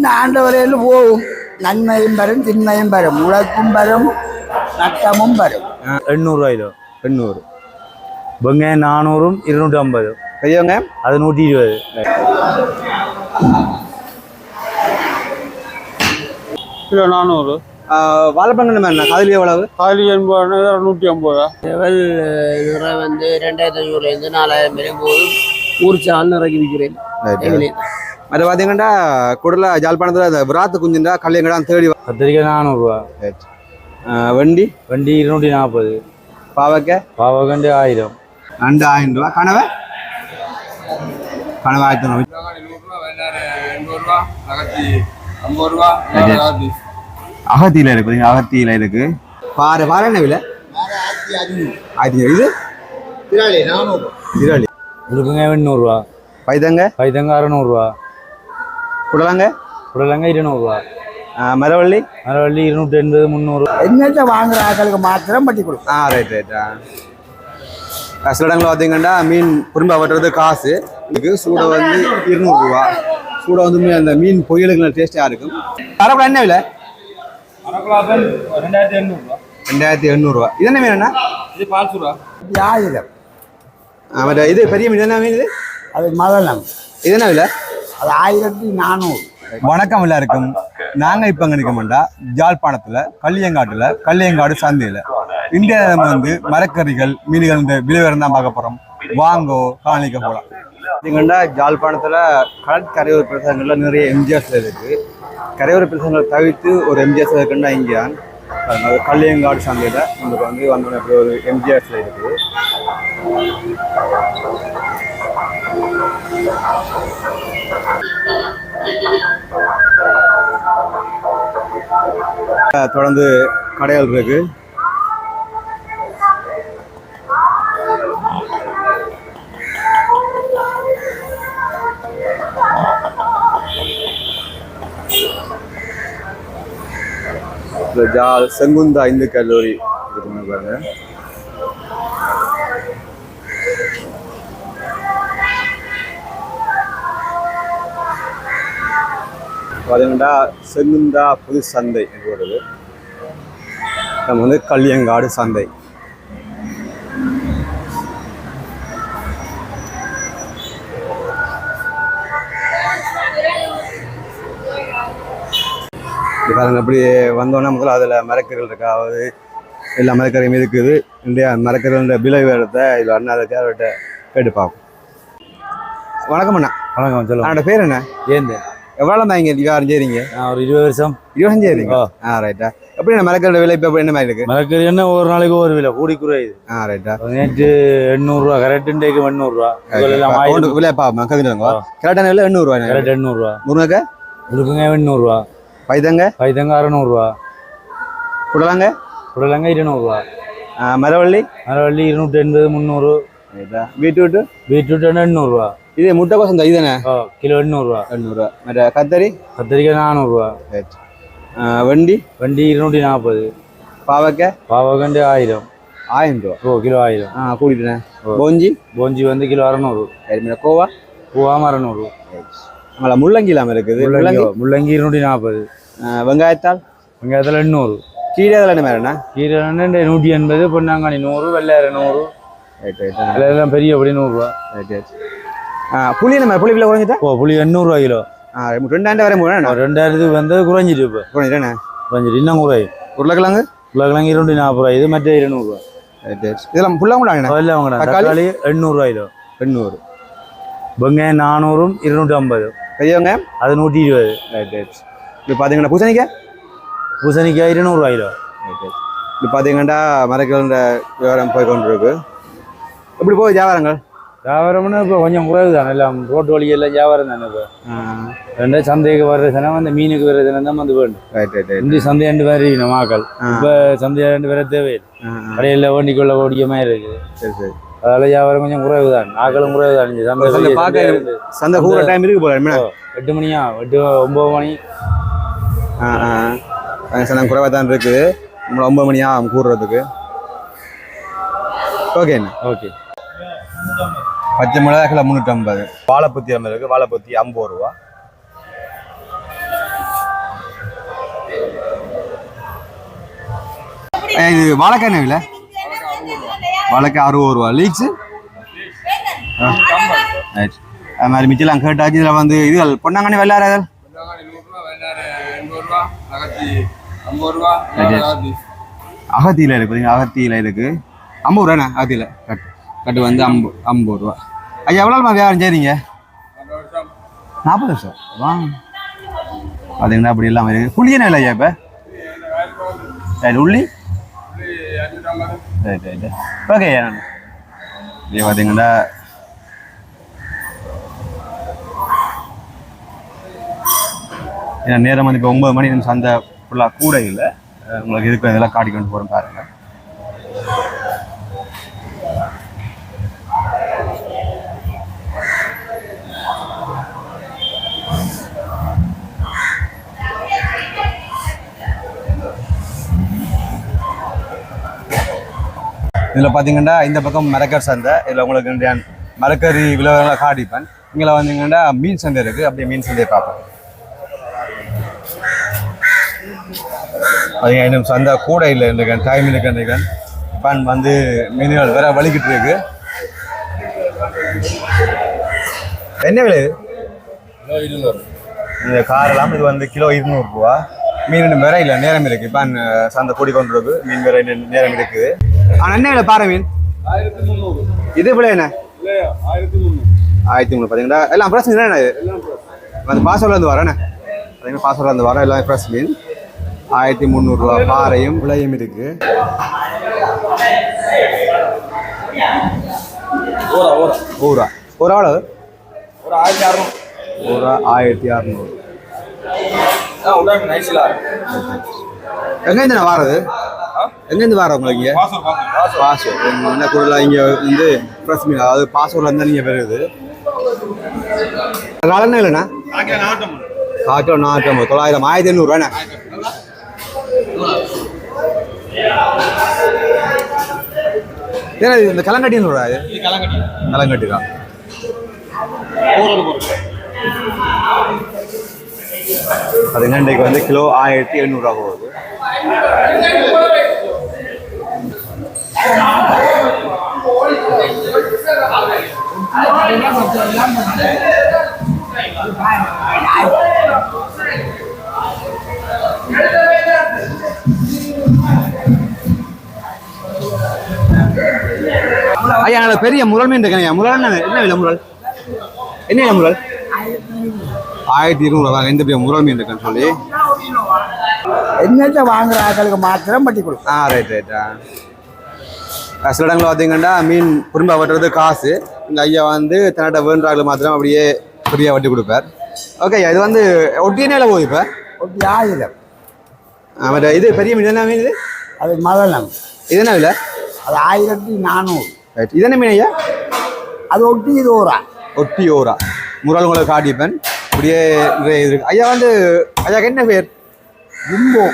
இந்த ஆண்டு வரையில் போகும். நன்மையும் வரும் திண்மையும் வரும் உழைப்பும் வரும் நட்டமும் வரும் எண்ணூறுரூவா கிலோ. எண்ணூறு. வெங்காயம் நானூறும் இருநூற்றி ஐம்பது பெரியவங்க அது நூற்றி இருபது. கிலோ நானூறு. வாழைப்பழம் என்ன காதலி எவ்வளவு? காலி எண்பது நூற்றி ஐம்பது ரூபா லெவல் நிறை வந்து ரெண்டாயிரத்தி ஐநூறுலேருந்து நாலாயிரம் வரையும் போது. ஊர் சால் இறக்கி விற்கிறேன் எங்களே அது பார்த்தீங்கன்னா குடல ஜாழ்ப்பாணத்தில் அந்த விராத்து குஞ்சுண்டா கல்யாங்கடா தேடி கத்திரிக்காய் நானூறுரூவா வண்டி வண்டி இருநூற்றி நாற்பது பாவக்காய் பாவகண்டு ஆயிரம் ரெண்டு ஆயிரம் ரூபா கனவை கனவை ஆயிரத்தி ஐநூறு அகத்தியில இருக்கு பாத்தீங்களா? அகத்தியில இருக்கு பாறை பாறை என்ன விலை ஆயிரத்தி ஐநூறு. இது இறாலி உருக்குங்க எண்ணூறுரூவா பைதங்க பைத்தங்க அறநூறுவா குடலங்க புடலங்க இருநூறுவா மரவள்ளி மரவள்ளி இருநூற்றி எண்பது முந்நூறு என்னத்தை வாங்குற ஆட்களுக்கு மாத்திரம் பட்டி கொடுக்கும் ஆ ரைட் ரைட் ஆ சில இடங்களில் பார்த்தீங்கன்னா மீன் குறும்பா வெட்டுறது காசு இதுக்கு சூடை வந்து இருநூறுவா சூடை வந்து அந்த மீன் பொரியலுக்கு டேஸ்ட்டாக இருக்கும் அரப்பா என்ன விலை ரெண்டாயிரத்தி எண்ணூறுரூவா ரெண்டாயிரத்தி எண்ணூறுவா இது என்ன மீன் அண்ணா இது பால்சூரா ஆயிரம் ஆ, மற்ற இது பெரிய மீன் என்ன மீன் இது அது மதனம் இது என்ன விலை அது ஆயிரத்தி நானூறு. வணக்கம் எல்லாருக்கும். நாங்கள் இப்போ நிற்கமாண்டா ஜாழ்ப்பாணத்தில் கள்ளியங்காட்டில் கள்ளியங்காடு சந்தையில். இந்தியா வந்து மரக்கறிகள் மீன்கள் இந்த விலைவரம் தான் பார்க்க போகிறோம் வாங்கோ காணிக்க போகலாம் பார்த்தீங்கன்னா ஜாழ்ப்பாணத்தில் கடற்கரையோர பிரதேசங்களில் நிறைய எம்ஜிஆர்ஸ் இருக்குது கரையோர பிரதேசங்களை தவிர்த்து ஒரு எம்ஜிஆர்ஸ் இருக்குன்னா இங்கே தான் அது கள்ளியங்காடு சந்தையில் உங்களுக்கு வந்து வந்தோடனே ஒரு எம்ஜிஆர்ஸில் இருக்குது தொடர்ந்து கடைகள் இருக்கு. ஜால் செங்குந்தா இந்து கல்லூரி இருக்குங்க பாருங்க. பார்த்தீங்கன்னா செங்குந்தா புது சந்தை என்று வருது. நம்ம வந்து கல்லியங்காடு சந்தை. பாருங்க அப்படி வந்தோன்னா முதல்ல அதில் மரக்கறிகள் இருக்கா? அதாவது எல்லா மரக்கறியும் இருக்குது. இந்தியா மரக்கறிகளோட விலை வேறத்தை இதில் அண்ணா அதை கேரட்ட கேட்டு பார்ப்போம். வணக்கம் அண்ணா. வணக்கம் சொல்லுங்க. என்னோட பேர் என்ன? ஏந்து எவ்வளோ தான் இங்கே வியாபாரம் செய்றீங்க? ஒரு இருபது வருஷம். இருபத்தஞ்சு செய்றீங்க? ஆ. ரைட்டா எப்படி என்ன மரக்கறியோட விலை இப்போ என்ன மாதிரி இருக்கு? மரக்கறி என்ன ஒரு நாளைக்கு ஒரு விலை கூடி குறையுது. ஆ ரைட்டா நேற்று எண்ணூறுரூவா கரெக்ட் இன்றைக்கு எண்ணூறுரூவா விலை பாப்போம் கவிதாங்க கரெக்டான விலை எண்ணூறுவா கரெக்ட் எண்ணூறுரூவா முருங்கக்காய் உருக்குங்க எண்ணூறுரூவா பைத்தங்க? பைத்தங்க அறநூறுவா புடலங்க? புடலங்க இருநூறுவா மரவள்ளி? மரவள்ளி இருநூற்றி எண்பது முந்நூறு. ரைட்டா பீட்ரூட்டு? பீட்ரூட் எண்ணூறுரூவா இது முட்டைக்கோஸ் இந்த இதுதானே கிலோ எண்ணூறுரூவா எண்ணூறுவா. மற்ற கத்தரி? கத்திரிக்காய் நானூறுரூவா ரைட் வெண்டி? வண்டி இருநூற்றி நாற்பது. பாவக்காய் பாவகண்டு ஆயிரம். ஆயிரம் ரூபா ஓ கிலோ ஆயிரம். ஆ கூட்டிட்டேன். போஞ்சி? போஞ்சி வந்து கிலோ அறநூறு. சரி கோவா? பூவாம அறநூறு. நம்மள முள்ளங்கி இல்லாமல் இருக்குது. முள்ளங்கி? முள்ளங்கி இருநூற்றி நாற்பது. ஆ, வெங்காயத்தாள் வெங்காயத்தில் எண்ணூறு. கீழே அதில் மேடம்ண்ணா கீரை நூற்றி எண்பது பொன்னாங்கானி நூறு வெள்ளையரை நூறு. ரைட் ரைட் எல்லாம் பெரிய அப்படி நூறுரூவா. ரைட் ரைட் புளி என்ன புளி விலை குறைஞ்சிட்டா ஓ புளி எண்ணூறுரூவா கிலோ. ஆ ரெண்டாயிரம் வரை ஒரு ரெண்டாயிரத்துக்கு வந்து குறைஞ்சிட்டு இப்போ. குறைஞ்சிட்டேண்ணே குறைஞ்சிட்டு இன்னும் குறையும். உருளைக்கிழங்கு? உருளைக்கிழங்கு இருநூற்றி நாற்பது ரூபா இது மற்ற இருநூறுவா இதெல்லாம் ஃபுல்லாக கூட எல்லாம் வாங்கினா தக்காளி? எண்ணூறுரூவா கிலோ. எண்ணூறு. வெங்காயம் நானூறும் இருநூற்றி ஐம்பது. பெரியவங்க அது நூற்றி இருபது. இது பார்த்தீங்கன்னா பூசணிக்காய்? பூசணிக்காய் இருநூறுவா கிலோ. இது பார்த்தீங்கன்னா மரக்கிழந்த வியாபாரம் போய் கொண்டு இருக்கு எப்படி போகுது வியாபாரங்கள்? வியாபாரம்னு இப்போ கொஞ்சம் குறைவு தானே எல்லாம் ரோட்டு வழி எல்லாம் வியாபாரம் தானே இப்போ. ரெண்டு சந்தைக்கு வர்ற தினம் அந்த மீனுக்கு வர்ற தினம் தான் வந்து வேண்டும் ரைட் ரைட் இந்த சந்தை ரெண்டு இருக்கணும் மாக்கள் இப்போ சந்தை ரெண்டு பேரை தேவையில்லை. கடையில் வண்டிக்குள்ள ஓடிய மாதிரி இருக்குது சரி சரி. அதால வியாபாரம் கொஞ்சம் குறைவு தான் ஆக்களும் குறைவு தான் சந்தை சந்தை பார்க்க கூற டைம் இருக்கு போல எட்டு மணியா? எட்டு ஒம்பது மணி? சந்தை குறைவாக தான் இருக்குது நம்மள ஒன்பது மணி ஆகும் கூடுறதுக்கு. ஓகேண்ணா ஓகே. பச்சை மிளகா கிலோ முந்நூற்றம்பது வாழைப்பத்தி நம்ம இருக்குது வாழைப்பத்தி ஐம்பது ரூபா. இது வாழைக்காய் நெவில வாழைக்காய் அறுபது ரூபா. லீச்சு அது மாதிரி மிச்சலாம் கேட்டாச்சு இதில் வந்து இது பொன்னாங்கண்ணி வெள்ளாரதல் அகத்தியில் இருக்குது அகத்தியில் இருக்குது ஐம்பது ரூபாண்ணா அகத்தியில். கட். கட்டு வந்து ஐம்பது ஐம்பது ரூபா. ஐயா எவ்வளோமா வியாபாரம் செய்றீங்க? நாற்பது வருஷம். வா. பார்த்தீங்கன்னா அப்படி இல்லாமல் இருக்குது புளி என்ன இல்லை ஐயா இப்போ? சரி உள்ளி? ரைட் ரைட் ஓகே ஐயா நான் இது பார்த்தீங்கன்னா ஏன்னா நேரம் வந்து இப்போ ஒம்பது மணி நிமிஷம் சந்தை ஃபுல்லாக கூட இல்லை. உங்களுக்கு இருக்கிற இதெல்லாம் காட்டிக்கொண்டு போகிறோம் பாருங்கள் இதில் பார்த்தீங்கன்னா இந்த பக்கம் மரக்கர் சந்தை இதில் உங்களுக்கு மரக்கறி விலங்குகளை காட்டிப்பேன். இங்கே வந்தீங்கன்னா மீன் சந்தை இருக்குது. அப்படியே மீன் சந்தையை பார்ப்பேன் அது இன்னும் சந்தை கூட இல்லை இந்த டைம் இருக்கு பன் வந்து மீன்கள் வேற வலிக்கிட்டு இருக்கு. என்ன விலை? இந்த காரெல்லாம் இது வந்து கிலோ இருநூறுபா. மீன் இன்னும் வேற இல்லை நேரம் இருக்கு இப்போ சந்தை கூடி கொண்டு இருக்கு மீன் வேற நேரம் இருக்குது. ஆனால் என்ன விலை பாறை மீன்? இது விலை என்ன? ஆயிரத்தி முந்நூறு பார்த்தீங்கன்னா எல்லாம் ஃப்ரெஷ் மீன் என்ன இது? வந்து பாசூர்லேருந்து வரேண்ணே பார்த்தீங்கன்னா பாசூர்லேருந்து வர எல்லாம் ஃப்ரெஷ் மீன். ஆயிரத்தி முந்நூறுரூவா பாறையும். விலையும் இருக்கு. ஊரா. ஒரு ஆளு ஒரு ஆயிரத்தி அறுநூறு. எங்கேருந்து வாரது? எங்கேருந்து வார உங்களுக்கு இங்கே? பாசூர் என்ன கூடுதலாக இங்கே வந்து ஃப்ரெஷ் மீன் அதாவது பாசூர்ல இருந்தா நீங்கள் வருது. காலம் இல்லைண்ணா? காக்கிலோ நானூற்றம்பது தொள்ளாயிரம் ஆயிரத்தி எண்ணூறுவாண்ணே ஏன்னா இது இந்த கலங்கட்டின்னு சொல்றா இது? கலங்கட்டி. தான். அது இன்றைக்கு வந்து கிலோ ஆயிரத்தி எண்ணூறுரூவா போகுது. ஐயா பெரிய முரல் மீன் இருக்கேன் முரல் என்ன விலை முரல்? என்ன விலை முரல்? ஆயிரத்தி இருநூறுவா எந்த பெரிய முரல் மீன் இருக்குன்னு சொல்லி. என்னத்தை வாங்குற ஆட்களுக்கு மாத்திரம் பட்டி கொடுக்கும் ஆ ரைட் ரைட் ஆ. அஹ் சில இடங்களில் பார்த்தீங்கன்னா மீன் குடும்ப வெட்டுறது காசு. இந்த ஐயா வந்து தன்னிட்ட வேண்டாக்கள் மாத்திரம் அப்படியே ஃப்ரீயாக வட்டி கொடுப்பார். ஓகே ஐயா இது வந்து ஒட்டியனே போகுது இப்போ? ஒட்டி ஆயிரம். மற்ற இது பெரிய மீன் என்ன மீன் இது? அது மதனம் இது என்ன விலை? அது ஆயிரத்தி நானூறு. ரைட் இது என்ன மீன் ஐயா? அது ஒட்டி இது ஊரா ஒட்டி ஓரா முரல் உங்களை காட்டிப்பேன். அப்படியே நிறைய இது இருக்கு. ஐயா வந்து ஐயாக்கு என்ன பேர்? ஜிம்போ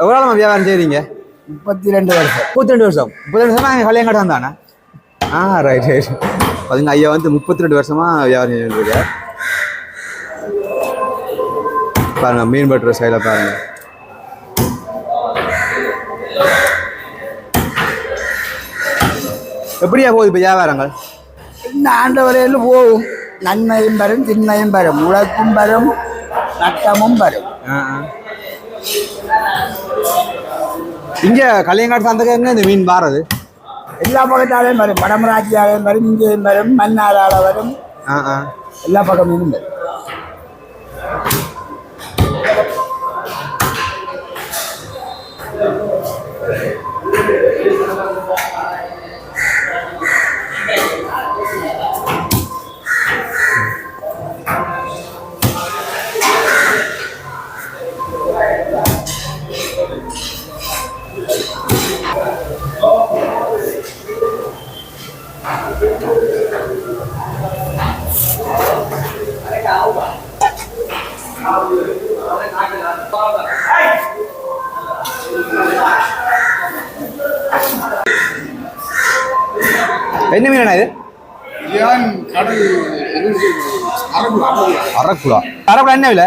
எவ்வளோ வியாபாரம் செய்றீங்க? முப்பத்தி ரெண்டு வருஷம். முப்பத்தி ரெண்டு வருஷம். முப்பத்தி ரெண்டு வருஷமா கல்யாணம் கட்டம் தானே ஆ ரைட் ரைட் பார்த்தீங்கன்னா ஐயா வந்து முப்பத்தி ரெண்டு வருஷமா வியாபாரம் செஞ்சுருக்கார் பாருங்க மீன் பட்டுற சைடில் பாருங்க. எப்படியா போகுது இப்போ வியாபாரங்கள்? இந்த ஆண்டவரையில் போகும். நன்மையும் வரும் திண்மையும் வரும் உழைப்பும் வரும் நட்டமும் வரும். இங்க கல்யாங்காட்டு சந்தைக்கு இந்த மீன் பாறது எல்லா பக்கத்தாலையும் வரும். வடமராட்சியாலையும் வரும் இங்கேயும் வரும் மன்னாரால வரும். எல்லா பக்கமும் வரும். என்ன மீனா இது? அரக்குலா அரக்குலா என்ன விலை?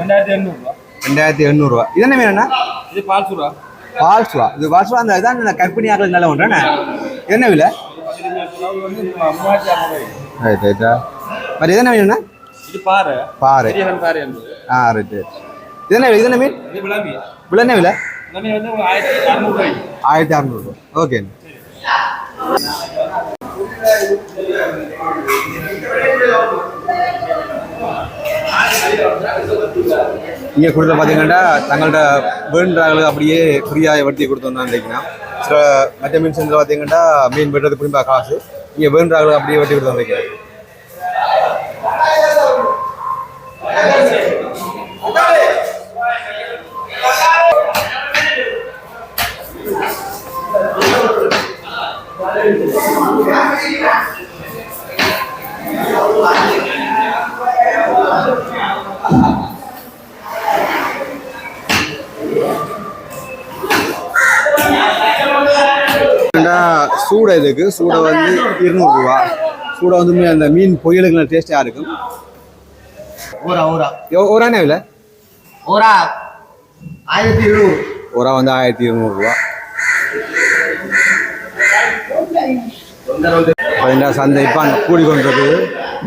ரெண்டாயிரத்தி எண்ணூறுவா ரெண்டாயிரத்தி எண்ணூறுவா இது என்ன மீனா இது பால்சுரா. பால்சுரா. இது பால்சுரா. அந்த இதான் கற்பனை ஆகிறது என்ன விலை? ரைட் ரைட்டா மறு என்ன வேணும்னா இது பாறை. பாறை. பாறை ஆ ரைட் ரைட் இது என்ன இது என்ன மீன்? விலை என்ன விலை? ஆயிரத்தி அறநூறு ஓகே. இங்கே கொடுத்த பார்த்தீங்கன்னா தங்கள்கிட்ட வேண்டாங்க அப்படியே ஃப்ரீயாக வட்டி கொடுத்தோம்னா நினைக்கிறேன் சில மற்ற மீன் சென்றில் பார்த்தீங்கன்னா மீன் பெற்றது புரியும்பா காசு? இங்கே வேண்டாங்க அப்படியே வட்டி கொடுத்தோம் நினைக்கிறேன் சூடை இதுக்கு சூடை வந்து இருநூறுவா. சூடை வந்து அந்த மீன் பொரியலுக்கு டேஸ்டியாக இருக்கும் ஒரு அண்ணா இல்லை ஊரா ஆயிரத்தி இருநூறு. ஒரு வந்து ஆயிரத்தி இருநூறுவா பதினெண்டா சந்தை. இப்போ கூடி கொண்டு இருக்குது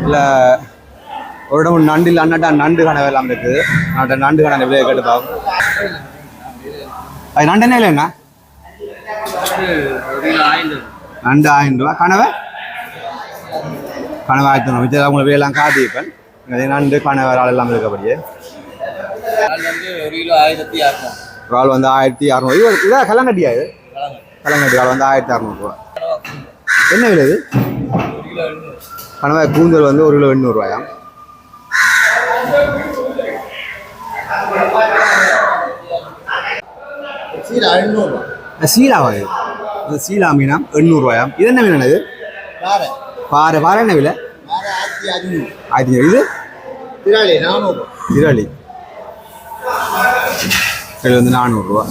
இல்லை ஒரு இடம் நண்டு இல்லை. அண்ணாட்டா நண்டு கணவை எல்லாம் இருக்குது அண்ணாட்ட நண்டு கணவை விலையை கேட்டு பார்க்கும் அது நண்டு என்ன இல்லைண்ணா நண்டு ஆயிரம் ரூபா. கனவை? கனவை ஆயிரத்தி ரூபா மிச்சம் உங்களுக்கு விலையெல்லாம் காட்டியிருப்பேன் அது நண்டு கனவை இறால் எல்லாம் இருக்கபடியே வந்து ஒரு கிலோ ஆயிரத்தி அறுநூறு. இறால் வந்து ஆயிரத்தி அறநூறு. இது இதான் கல்லங்கட்டியா இது? கல்லங்கட்டி இறால் வந்து ஆயிரத்தி அறநூறுவா என்ன விலை இது? கணவாய் கூந்தல் வந்து ஒரு கிலோ எண்ணூறுவாயாம் சீரா ஐநூறு சீலாவா இது? இது சீலா மீனா? எண்ணூறுவாயாம் இது என்ன மீன் இது பாறை. பாறை. பாறை என்ன விலை? ஆயிரத்தி இது? திராளி நானூறு. இரளி இது வந்து நானூறுரூவா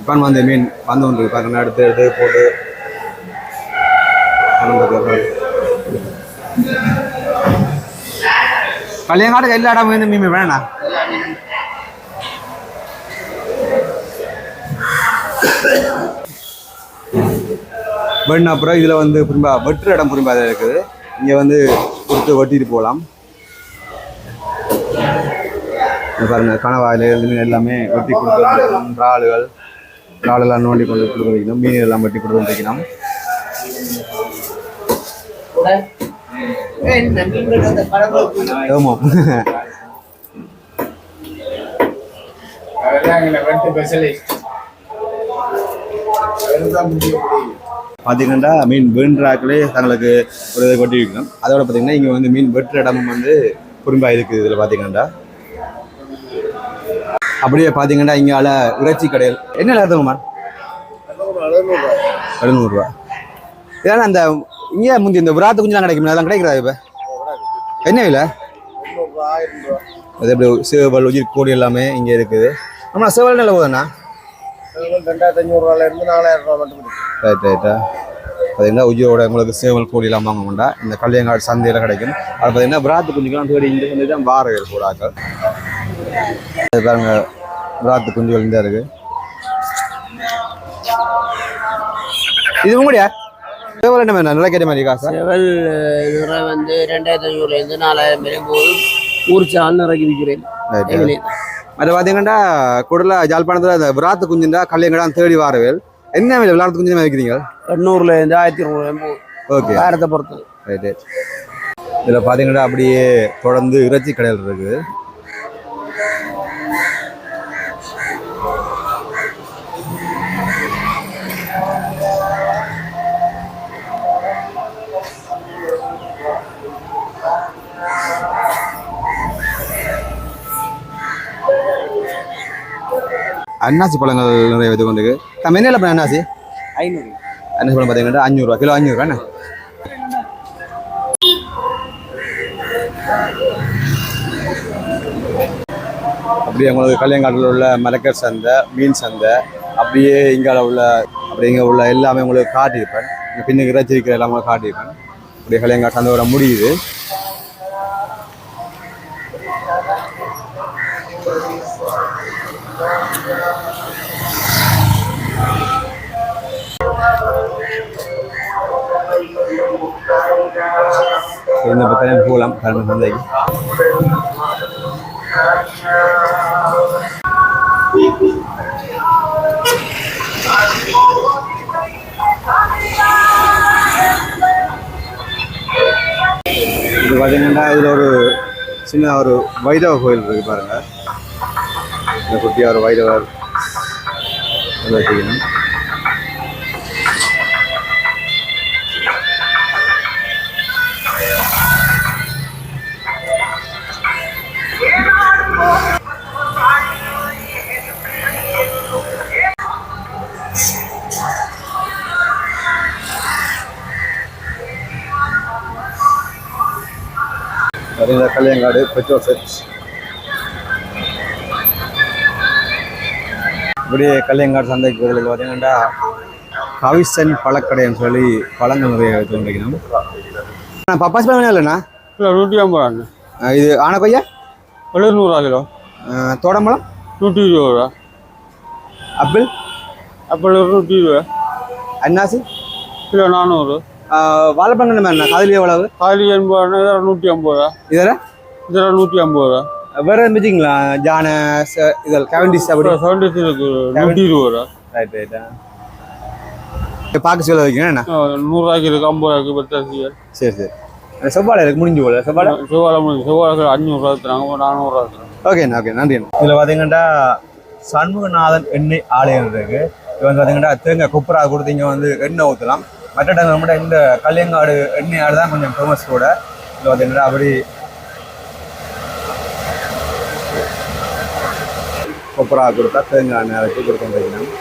இப்போ வந்து மீன் வந்து ஒன்று பாருங்க. எடுத்து எடுத்து போட்டு. கல்யாணக்காட்டுக்கு எல்லா இடமும் வந்து மீன் வேணா? வெண்ண அப்புறம் இதில் வந்து புரிம்பா வெட்டுற இடம் புரிம்பா அதில் இருக்குது. இங்கே வந்து கொடுத்து வெட்டிட்டு போகலாம். இங்க பாருங்க கணவாயில் மீன் எல்லாமே வெட்டி கொடுத்து இறாலுகள் இறாலெல்லாம் நோண்டி கொண்டு கொடுக்க வைக்கணும் மீன் எல்லாம் வெட்டி கொடுத்து வைக்கணும் ஆமாம் பார்த்தீங்கன்னா மீன் வேண்டாக்களே தங்களுக்கு ஒரு இதை கொட்டி வைக்கணும் அதோட பார்த்தீங்கன்னா இங்கே வந்து மீன் வெட்டுற இடமும் வந்து குறும்பாக இருக்குது இதில் பார்த்தீங்கன்னா அப்படியே பார்த்தீங்கன்னா இங்கால இறைச்சி கடையில். என்ன இல்லாதவங்கம்மா எழுநூறுரூவா இதெல்லாம் அந்த இங்கே முந்தி இந்த விராத்து குஞ்செல்லாம் கிடைக்கும் அதெல்லாம் கிடைக்கிறா இப்போ? என்ன விலை? அது எப்படி சேவல் உயிர் கோடி எல்லாமே இங்கே இருக்குது. ஆமாம் சேவல் நல்ல போதுண்ணா ரெண்டாயிரத்தி அஞ்சூறுவால நாலாயிரம் ரூபா மட்டும் ரைட் ரைட்டா பார்த்தீங்கன்னா உயிரோட உங்களுக்கு சேவல் கோழிலாம் வாங்க வேண்டாம். இந்த கல்யாங்காடு சந்தையில் கிடைக்கும். அது பார்த்தீங்கன்னா விராத்து குஞ்சுக்கெல்லாம் தேடி இந்த சந்தை தான் வார போடாக்கள் அது பாருங்க விராத்து குஞ்சுகள் இந்த இருக்கு. இது உங்களுடைய சேவல் என்ன வேணும் நல்லா கேட்ட மாதிரி காசா செவல் நிறை வந்து ரெண்டாயிரத்தி அஞ்சூறுலேருந்து நாலாயிரம் வரையும் போதும் ஊர்ச்சால் இறக்கி விற்கிறேன் அது பார்த்தீங்கன்னா குடல ஜாழ்ப்பாணத்தில் அந்த விராத்து குஞ்சுண்டா கல்யாங்கடான் தேடி வாரவேல். என்ன விலை? விளாட்டு குஞ்சு வைக்கிறீங்க? எண்ணூறுலேருந்து ஆயிரத்தி போகுது ஓகே. வாரத்தை பொறுத்து. ரைட்டு இதில் பார்த்தீங்கன்னா அப்படியே தொடர்ந்து இறைச்சி கடைகள் இருக்குது. அன்னாசி பழங்கள் நிறைய இது கொண்டு நம்ம என்ன இல்லை அன்னாசி ஐநூறு. அன்னாசி பழம் பார்த்தீங்கன்னா அஞ்சூறுரூவா கிலோ அஞ்சூறுரூவா என்ன? அப்படியே உங்களுக்கு கல்யாங்காட்டில் உள்ள மரக்கர் சந்தை மீன் சந்தை அப்படியே இங்கால உள்ள அப்படி இங்கே உள்ள எல்லாமே உங்களுக்கு காட்டியிருப்பேன். இங்கே பின்னுக்கு இறைச்சி இருக்கிற எல்லாம் உங்களுக்கு காட்டியிருப்பேன். அப்படியே கல்யாங்காட்டு சந்தையோட முடியுது. இந்த பக்கம் போகலாம் கரும்பு சந்தைக்கு இது பார்த்தீங்கன்னா இதில் ஒரு சின்ன ஒரு வைரவ கோயில் இருக்கு பாருங்க. இந்த குட்டியாக ஒரு வைரவர். இதை வச்சுக்கணும் பார்த்தீங்கன்னா கல்யாங்காடு இப்படியே கல்யாங்காடு சந்தைக்கு பதில் பார்த்தீங்கன்னா கவிசன் பழக்கடைன்னு சொல்லி பழங்கள் நிறைய எடுத்து கொண்டிருக்கணும் பப்பாசி பழம் இல்லைண்ணா கிலோ நூற்றி ஐம்பது ரூபாண்ணே அஹ் இது ஆன பையா? எழுநூறுவா கிலோ. தோடம்பழம்? நூற்றி இருபது ரூபா. அப்பிள்? ஆப்பிள் நூற்றி இருபது அன்னாசி? கிலோ நானூறு. வாழைப்பழம் என்ன காதலி எவ்வளவு? காலி எண்பது ரூபா இதில் நூற்றி ஐம்பது ரூபா. இதில் இதில் நூற்றி ஐம்பது ரூபா. வேற இருந்துச்சிங்களா? ஜான இதில் கேவண்டிஸ் அப்படி இருக்கு. நூற்றி இருபது ரூபா. ரைட் ரைட்டா பார்க்க சொல்ல வைக்கணும் என்ன? நூறுரூவாய்க்கு இருக்கு ஐம்பது ரூபாய்க்கு. பத்தாசி சரி. சரி செவ்வாழை இருக்கு முடிஞ்சு போல செவ்வாழை? செவ்வாழை முடிஞ்சு செவ்வாழை அஞ்சூறுரூவா தராங்க நானூறுரூவா தராங்க. ஓகேண்ணா ஓகே நன்றி இதில் பார்த்தீங்கன்னா சண்முகநாதன் எண்ணெய் ஆலயம் இருக்கு. இது வந்து பார்த்தீங்கன்னா தேங்காய் குப்பரா கொடுத்து இங்கே வந்து எண்ணெய் ஊற்றலாம் மற்ற இடங்கள் மட்டும் இந்த கல்யங்காடு எண்ணெய் ஆடு தான் கொஞ்சம் ஃபேமஸ் கூட. இதில் பார்த்தீங்கன்னா அப்படி கொப்பரா கொடுத்தா தேங்காய் எண்ணெய் அரைச்சி கொடுத்து வைக்கணும்